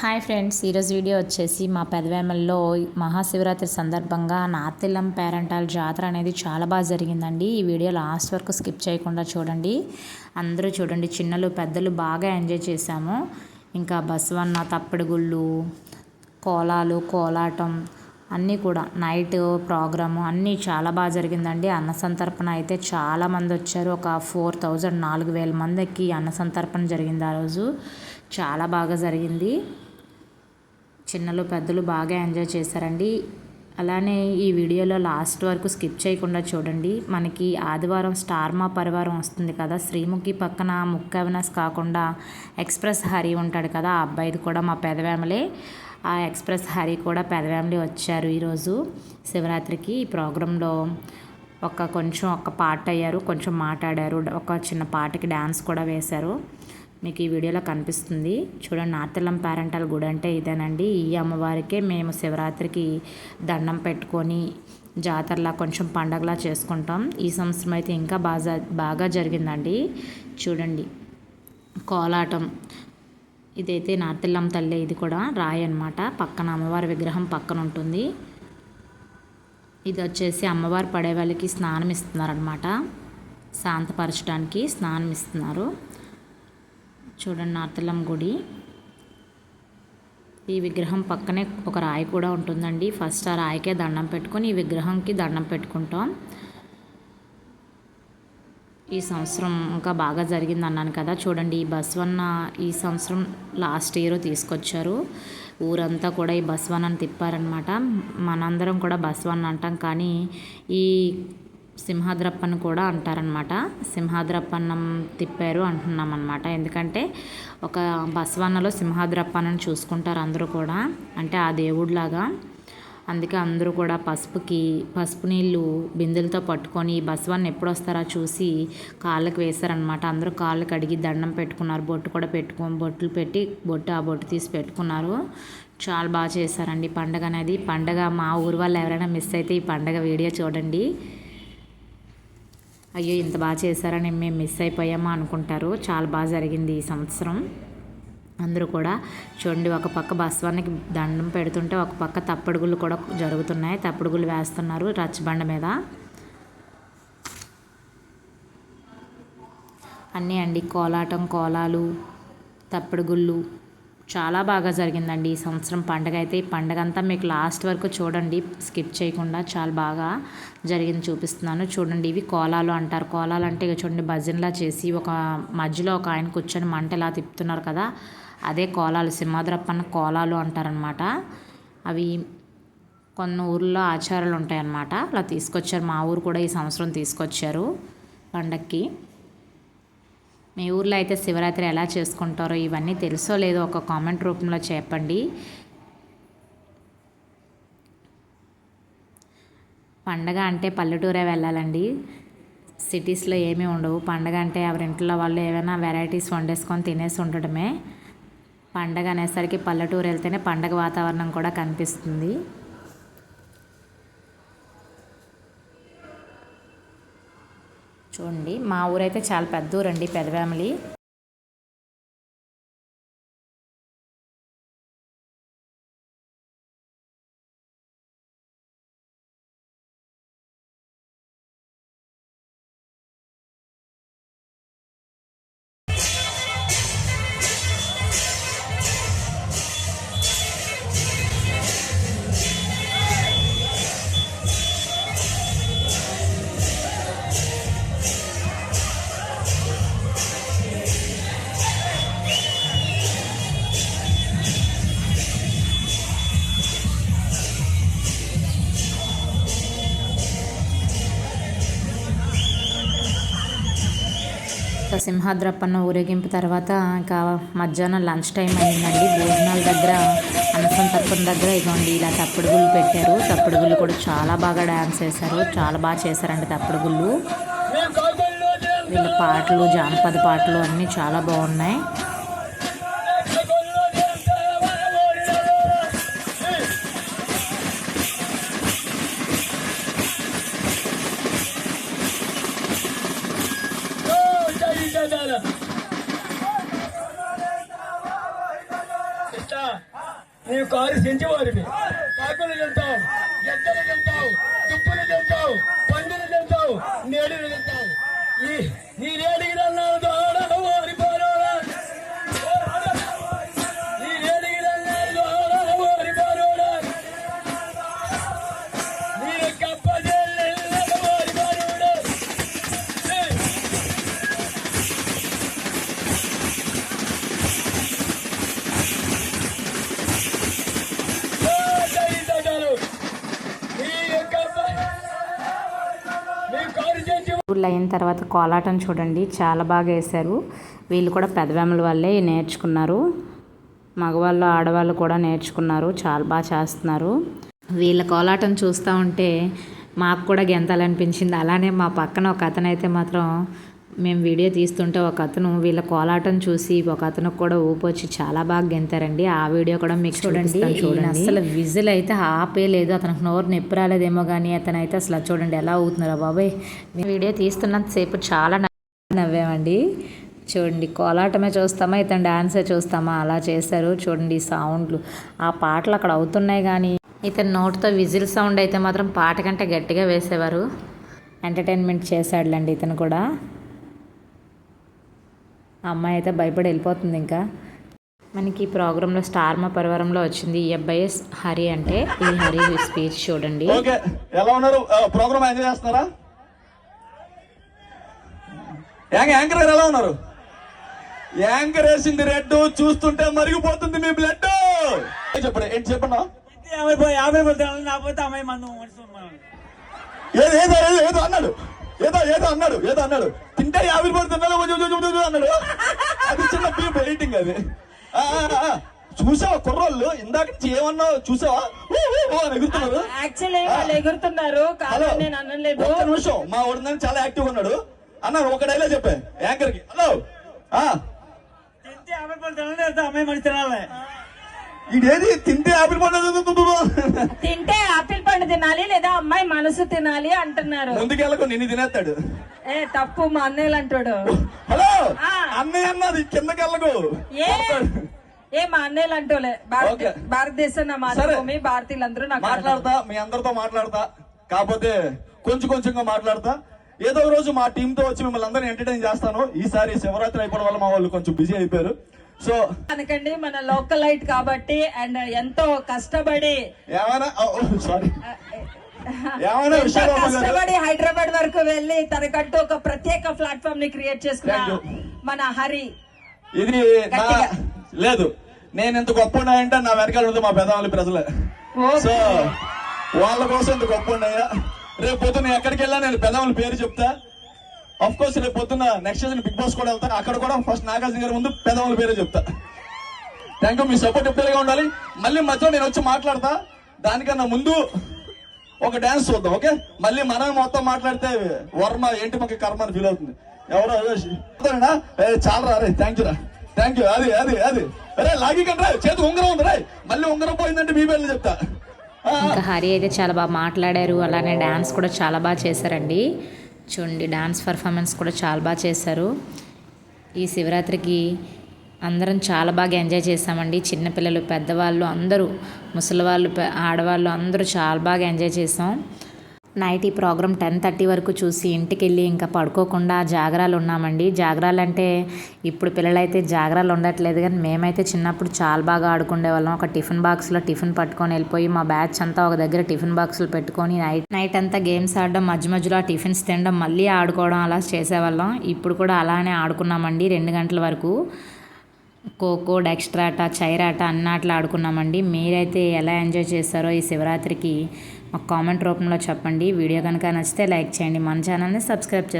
Hi friends ఈరోజు video వచ్చేసి మా పెదవేమల్లో మహాశివరాత్రి సందర్భంగా నాతిల్లం పేరంటాల జాతర అనేది చాలా బాగా జరిగిందండి. ఈ వీడియో లాస్ట్ వరకు స్కిప్ చేయకుండా చూడండి. అందరూ చూడండి చిన్నలు పెద్దలు బాగా ఎంజాయ్ చేశాము. ఇంకా బసవన్న తప్పిడిగుళ్ళు కోలాలు కోలాటం అన్నీ కూడా నైట్ ప్రోగ్రాము అన్నీ చాలా బాగా జరిగిందండి. అన్న సంతర్పణ అయితే చాలామంది వచ్చారు. ఒక ఫోర్ థౌజండ్ నాలుగు వేల మందికి అన్న సంతర్పణ జరిగింది ఆ రోజు. చాలా బాగా జరిగింది. చిన్నలు పెద్దలు బాగా ఎంజాయ్ చేశారండి. అలానే ఈ వీడియోలో లాస్ట్ వరకు స్కిప్ చేయకుండా చూడండి. మనకి ఆదివారం స్టార్ మా పరివారం వస్తుంది కదా. శ్రీముఖి పక్కన ముక్క కాకుండా ఎక్స్ప్రెస్ హరి ఉంటాడు కదా. ఆ అబ్బాయిది కూడా మా పెదవేమలే ఆ ఎక్స్ప్రెస్ హరి కూడా పెదవేమలే వచ్చారు ఈరోజు శివరాత్రికి. ఈ ప్రోగ్రాంలో ఒక కొంచెం ఒక పాట అయ్యారు కొంచెం మాట్లాడారు ఒక చిన్న పాటకి డ్యాన్స్ కూడా వేశారు. మీకు ఈ వీడియోలో కనిపిస్తుంది. చూడండి నార్తెల్లం పేరెంటల్ గుడి అంటే ఇదేనండి. ఈ అమ్మవారికే మేము శివరాత్రికి దండం పెట్టుకొని జాతరలా కొంచెం పండగలా చేసుకుంటాం. ఈ సంవత్సరం అయితే ఇంకా బాగా బాగా జరిగిందండి. చూడండి కోలాటం. ఇదైతే నార్తెల్లం తల్లి ఇది కూడా రాయి అనమాట పక్కన అమ్మవారి విగ్రహం పక్కన ఉంటుంది. ఇది వచ్చేసి అమ్మవారు పడే వాళ్ళకి స్నానం ఇస్తున్నారనమాట శాంతపరచడానికి స్నానం ఇస్తున్నారు. చూడండి నార్తలం గుడి. ఈ విగ్రహం పక్కనే ఒక రాయి కూడా ఉంటుందండి. ఫస్ట్ ఆ రాయికే దండం పెట్టుకొని ఈ విగ్రహంకి దండం పెట్టుకుంటాం. ఈ సంవత్సరం ఇంకా బాగా జరిగింది అన్నాను కదా. చూడండి ఈ బస్వన్న ఈ సంవత్సరం లాస్ట్ ఇయర్ తీసుకొచ్చారు. ఊరంతా కూడా ఈ బస్వన్నను తిప్పారనమాట మనందరం కూడా బస్వన్న అంటాం కానీ ఈ సింహాద్రప్పని కూడా అంటారనమాట సింహాద్రప్పన్నం తిప్పారు అంటున్నాం అనమాట ఎందుకంటే ఒక బసవన్నలో సింహాద్రప్పన్నను చూసుకుంటారు అందరూ కూడా. అంటే ఆ దేవుడిలాగా. అందుకే అందరూ కూడా పసుపుకి పసుపు నీళ్ళు బిందెలతో పట్టుకొని బసవాన్ని ఎప్పుడు వస్తారా చూసి కాళ్ళకి వేశారనమాట అందరూ కాళ్ళు కడిగి దండం పెట్టుకున్నారు. బొట్టు కూడా పెట్టుకొని బొట్లు పెట్టి బొట్టు ఆ బొట్టు తీసి పెట్టుకున్నారు. చాలా బాగా చేశారండి పండగ అనేది. పండగ మా ఊరు వాళ్ళు ఎవరైనా మిస్ అయితే ఈ పండగ వీడియో చూడండి. అయ్యో ఇంత బాగా చేశారని మేము మిస్ అయిపోయామా అనుకుంటారు. చాలా బాగా జరిగింది ఈ సంవత్సరం. అందరూ కూడా చూడండి ఒక పక్క బస్వానికి దండం పెడుతుంటే ఒక పక్క తప్పడుగులు కూడా జరుగుతున్నాయి. తప్పడుగులు వేస్తున్నారు రచ్చబండ మీద. అన్నీ అండి కోలాటం కోలాలు తప్పడుగుళ్ళు చాలా బాగా జరిగిందండి ఈ సంవత్సరం పండగ అయితే. ఈ పండగ అంతా మీకు లాస్ట్ వరకు చూడండి స్కిప్ చేయకుండా చాలా బాగా జరిగింది చూపిస్తున్నాను. చూడండి ఇవి కోలాలు అంటారు. కోలాలు అంటే ఇక చూడండి భజనలా చేసి ఒక మధ్యలో ఒక ఆయన కూర్చొని మంట ఇలా తిప్పుతున్నారు కదా అదే కోలాలు సింహాద్రప్పన్న కోలాలు అంటారనమాట అవి కొన్ని ఊర్లో ఆచారాలు ఉంటాయన్నమాట. అలా తీసుకొచ్చారు. మా ఊరు కూడా ఈ సంవత్సరం తీసుకొచ్చారు పండక్కి. మీ ఊర్లో అయితే శివరాత్రి ఎలా చేసుకుంటారో ఇవన్నీ తెలుసో లేదో ఒక కామెంట్ రూపంలో చెప్పండి. పండగ అంటే పల్లెటూరే వెళ్ళాలండి. సిటీస్లో ఏమీ ఉండవు. పండగ అంటే ఎవరింట్లో వాళ్ళు ఏమైనా వెరైటీస్ వండేసుకొని తినేసి ఉండడమే పండగ అనేసరికి పల్లెటూరు వెళ్తేనే పండగ వాతావరణం కూడా కనిపిస్తుంది. చూడండి మా ఊరైతే చాలా పెద్ద ఊరండి పెద్ద ఫ్యామిలీ. సింహాద్రప్పన్న ఊరేగింపు తర్వాత ఇంకా మధ్యాహ్నం లంచ్ టైం అయిందండి. భోజనాల దగ్గర అన్నసంతర్పణ దగ్గర ఇదిగోండి ఇలా తప్పుడుగులు పెట్టారు. తప్పుడుగుళ్ళు కూడా చాలా బాగా డ్యాన్స్ చేశారు. చాలా బాగా చేశారండి తప్పుడుగుళ్ళు వీళ్ళ పాటలు జానపద పాటలు అన్నీ చాలా బాగున్నాయి. నాయనా నీవు కారు సెంచేవారివి కాకులు తింటావు ఎద్దలు తింటావు తుప్పులు తింటావు పందులు తింటావు నేడులు తింటావు ఈ నీ రేడికి స్కూల్ అయిన తర్వాత కోలాటం చూడండి. చాలా బాగా వేశారు. వీళ్ళు కూడా పెదవేమల వాళ్ళే నేర్చుకున్నారు. మగవాళ్ళు ఆడవాళ్ళు కూడా నేర్చుకున్నారు. చాలా బాగా చేస్తున్నారు. వీళ్ళ కోలాటం చూస్తూ ఉంటే మాకు కూడా గెంతాలనిపించింది. అలానే మా పక్కన ఒక అతనైతే మాత్రం మేము వీడియో తీస్తుంటే ఒక అతను వీళ్ళ కోలాటం చూసి ఒక అతను కూడా ఊపొచ్చి చాలా బాగా గెంతారండి. ఆ వీడియో కూడా మీకు చూడండి చూడండి. అసలు విజిల్ అయితే ఆపే లేదు. అతనికి నోరు నొప్పి రాలేదేమో కానీ అతను అయితే అసలు చూడండి ఎలా అవుతున్నారో బాబాయ్. వీడియో తీస్తున్నంతసేపు చాలా నవ్వు- నవ్వామండి. చూడండి కోలాటమే చూస్తామా ఇతను డాన్సే చూస్తామా? అలా చేశారు. చూడండి సౌండ్లు. ఆ పాటలు అక్కడ అవుతున్నాయి కానీ ఇతను నోటితో విజిల్ సౌండ్ అయితే మాత్రం పాట కంటే గట్టిగా వేసేవారు. ఎంటర్టైన్మెంట్ చేశాడులేండి ఇతను కూడా. అమ్మాయి అయితే భయపడి వెళ్ళిపోతుంది ఇంకా. మనకి ఈ ప్రోగ్రాంలో స్టార్ మా పరివారంలో వచ్చింది ఈ అబ్బాయి హరి అంటే. ఈ హరి స్పీచ్ చూడండి. ఓకే ఎలా ఉన్నారు? ప్రోగ్రామ్ ఎంజాయ్ చేస్తున్నారా? యాంగ్ యాంకర్ గారు ఎలా ఉన్నారు? యాంకర్ వేసింది రెడ్ చూస్తుంటే మరిగిపోతుంది మీ బ్లడ్. చెప్పండి ఏంటి చెప్పండి యాభై యాభై పోతాను నా పోతే అమ్మాయి ఏదో ఏదో ఏదో అన్నాడు? ఏదో ఏదో అన్నాడు ఏదో అన్నాడు. తింటే యాభై పడుతున్నాడు అన్నాడు. అది చిన్న బీప్ ఎయిటింగ్ అది. చూసావా కుర్రోళ్ళు? ఇందాక నుంచి ఏమన్నావు చూసావా? ఎగురుతున్నారు. యాక్చువల్లీ వాళ్ళు ఎగురుతున్నారు. నేను అనలేదు ఒక్క నిమిషం. మా వాడు చాలా యాక్టివ్ ఉన్నాడు. అన్న ఒక డైలాగ్ చెప్పే. యాంకర్కి హలో. ఆ. తింటే యాభై పోతాను అమ్మాయి మంచి తినాలి. ఇదేది? తింటే ఆపిల్ పండు తింటే ఆపిల్ పండు తినాలి లేదా అమ్మాయి మనసు తినాలి అంటున్నారు. ముందుకెళ్ళకు నిన్ను తినేస్తాడు. ఏ తప్పు మా అన్నయ్యలు అంటాడు. హలో? ఆ. అన్నయ్య అన్నది కిందకెళ్ళకు. ఏ? ఏ మా అన్నయ్యలు అంటోలే. భారతదేశం నా. మాతృభూమి భారతీయులందరూ నాకు మాట్లాడతా మీ అందరితో మాట్లాడతా. కాకపోతే కొంచెం కొంచెంగా మాట్లాడతా. ఏదో రోజు మా టీమ్తో వచ్చి మిమ్మల్ని అందరినీ ఎంటర్టైన్ చేస్తాను. ఈసారి శివరాత్రి అయిపోవడం వల్ల మా వాళ్ళు కొంచెం బిజీ అయిపోయారు. సో అనకండి మన లోకల్ లైట్ కాబట్టి అండ్ ఎంతో కష్టపడి ఏమైనా సారీ ఎంతో? కష్టపడి హైదరాబాద్ వరకు వెళ్ళి తనకంటూ ఒక ప్రత్యేక ప్లాట్ఫామ్ని క్రియేట్ చేసుకున్న. మన హరి ఇది. లేదు నేను ఇంత గొప్ప ఉన్నాయంటే నా వెనకాల ఉంది మా పెదవాళ్ళ ప్రజలే. సో వాళ్ళ కోసం ఇంత గొప్ప ఉన్నాయా రేపు పొద్దున్న ఎక్కడికి వెళ్ళా నేను పెదవాళ్ళ పేరు చెప్తా అఫ్ కోర్స్ రేపు పొద్దున్న నెక్స్ట్ సీజన్ బిగ్ బాస్ కూడా వెళ్తా అక్కడ కూడా ఫస్ట్ నాగార్జున గారి ముందు పెదవాళ్ళ పేరే చెప్తా. థ్యాంక్ యూ మీ సపోర్ట్ ఎప్పుడేగా ఉండాలి. మళ్ళీ మధ్యలో నేను వచ్చి మాట్లాడతా. దానికన్నా ముందు ఒక డాన్స్ చూద్దాం ఓకే మళ్ళీ మనం మొత్తం మాట్లాడితే వర్మ ఏంటి మాకు కర్మ అని ఫీల్ అవుతుంది. ఎవరో? చాలా రా థ్యాంక్ యూ రా. థ్యాంక్ యూ అది అది అది. అరే లాగి కంటే చేతి ఉంగరం ఉంది రే. మళ్ళీ ఉంగరం పోయిందంటే మీ పేర్లు చెప్తా. ఇంకా హరి అయితే చాలా బాగా మాట్లాడారు. అలానే డ్యాన్స్ కూడా చాలా బాగా చేశారండి. చూడండి డ్యాన్స్ పర్ఫార్మెన్స్ కూడా చాలా బాగా చేశారు. ఈ శివరాత్రికి అందరం చాలా బాగా ఎంజాయ్ చేసామండి చిన్నపిల్లలు పెద్దవాళ్ళు అందరూ ముసలివాళ్ళు ఆడవాళ్ళు అందరూ చాలా బాగా ఎంజాయ్ చేసాం నైట్ ఈ ప్రోగ్రామ్ టెన్ థర్టీ వరకు చూసి ఇంటికి వెళ్ళి ఇంకా పడుకోకుండా జాగరాలు ఉన్నామండి. జాగరాలు అంటే ఇప్పుడు పిల్లలైతే జాగరాలు ఉండట్లేదు కానీ మేమైతే చిన్నప్పుడు చాలా బాగా ఆడుకునే వాళ్ళం ఒక టిఫిన్ బాక్స్లో టిఫిన్ పట్టుకొని వెళ్ళిపోయి మా బ్యాచ్ అంతా ఒక దగ్గర టిఫిన్ బాక్సులు పెట్టుకొని నైట్ నైట్ అంతా గేమ్స్ ఆడడం మధ్య మధ్యలో ఆ టిఫిన్స్ తినడం మళ్ళీ ఆడుకోవడం అలా చేసేవాళ్ళం. ఇప్పుడు కూడా అలానే ఆడుకున్నామండి రెండు గంటల వరకు. ఖోఖో డెక్స్ట్రాట చైరాట అన్నాట్లు ఆడుకున్నామండి. మీరైతే ఎలా ఎంజాయ్ చేస్తారో ఈ శివరాత్రికి మాకు కామెంట్ రూపంలో చెప్పండి. వీడియో కనుక నచ్చితే లైక్ చేయండి. మన ఛానల్ని సబ్స్క్రైబ్ చేసుకోండి